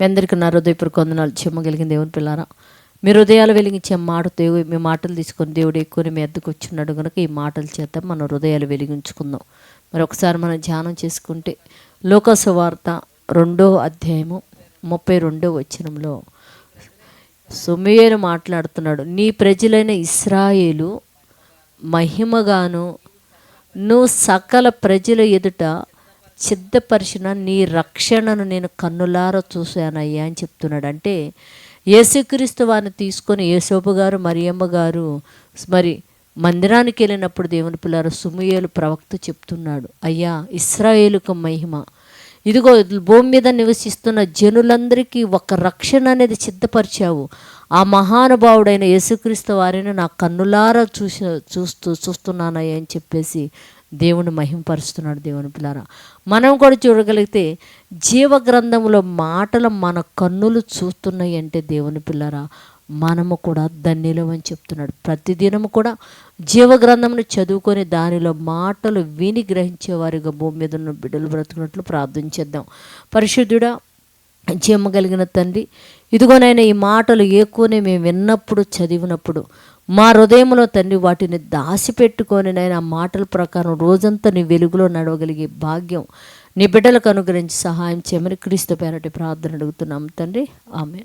మీ అందరికీ నా హృదయపూర్వక వందనాలు. చెమ్మగలిగిన దేవుని పిల్లారా మీ హృదయాలు వెలిగించే మాట దేవు మీ మాటలు తీసుకొని దేవుడు ఎక్కువని మీ ఎద్దుకు వచ్చినాడు కనుక ఈ మాటలు చేత మన హృదయాలు వెలిగించుకుందాం. మరి ఒకసారి మనం ధ్యానం చేసుకుంటే లోకసువార్త రెండో అధ్యాయము ముప్పై రెండో వచనంలో సుమేయలు మాట్లాడుతున్నాడు నీ ప్రజలైన ఇస్రాయేలు మహిమగాను నువ్వు సకల ప్రజల ఎదుట సిద్ధపరిచిన నీ రక్షణను నేను కన్నులారా చూశానయ్యా అని చెప్తున్నాడు. అంటే యేసుక్రీస్తు వారిని తీసుకొని యేసోబు గారు మరియమ్మ గారు మరి మందిరానికి వెళ్ళినప్పుడు దేవుని పిల్లారు సుమయేలు ప్రవక్త చెప్తున్నాడు. అయ్యా ఇస్రాయేలుకు మహిమ. ఇదిగో భూమి మీద నివసిస్తున్న జనులందరికీ ఒక రక్షణ అనేది సిద్ధపరిచావు. ఆ మహానుభావుడైన యేసుక్రీస్తు వారిని నా కన్నులారా చూసి చూస్తూ చూస్తున్నానయ్య అని చెప్పేసి దేవుని మహింపరుస్తున్నాడు దేవుని పిల్లారా. మనం కూడా చూడగలిగితే జీవగ్రంథంలో మాటలు మన కన్నులు చూస్తున్నాయి అంటే దేవుని పిల్లరా. మనము కూడా ధన్యులమని చెప్తున్నాడు. ప్రతిదినము కూడా జీవగ్రంథమును చదువుకొని దానిలో మాటలు విని గ్రహించేవారిగా భూమి మీద ఉన్న బిడ్డలు బ్రతుకున్నట్లు ప్రార్థించేద్దాం పరిశుద్ధుడా కలిగిన తండ్రి ఇదిగోనైనా ఈ మాటలు ఎక్కువనే మేము విన్నప్పుడు చదివినప్పుడు మా హృదయంలో తండ్రి వాటిని దాసిపెట్టుకొని నైనా మాటల ప్రకారం రోజంతా నీ వెలుగులో నడవగలిగే భాగ్యం నీ బిడ్డలకు అనుగ్రహించి సహాయం చేయమని క్రీస్తు పేరటి ప్రార్థన అడుగుతున్నాం. తండ్రి ఆమె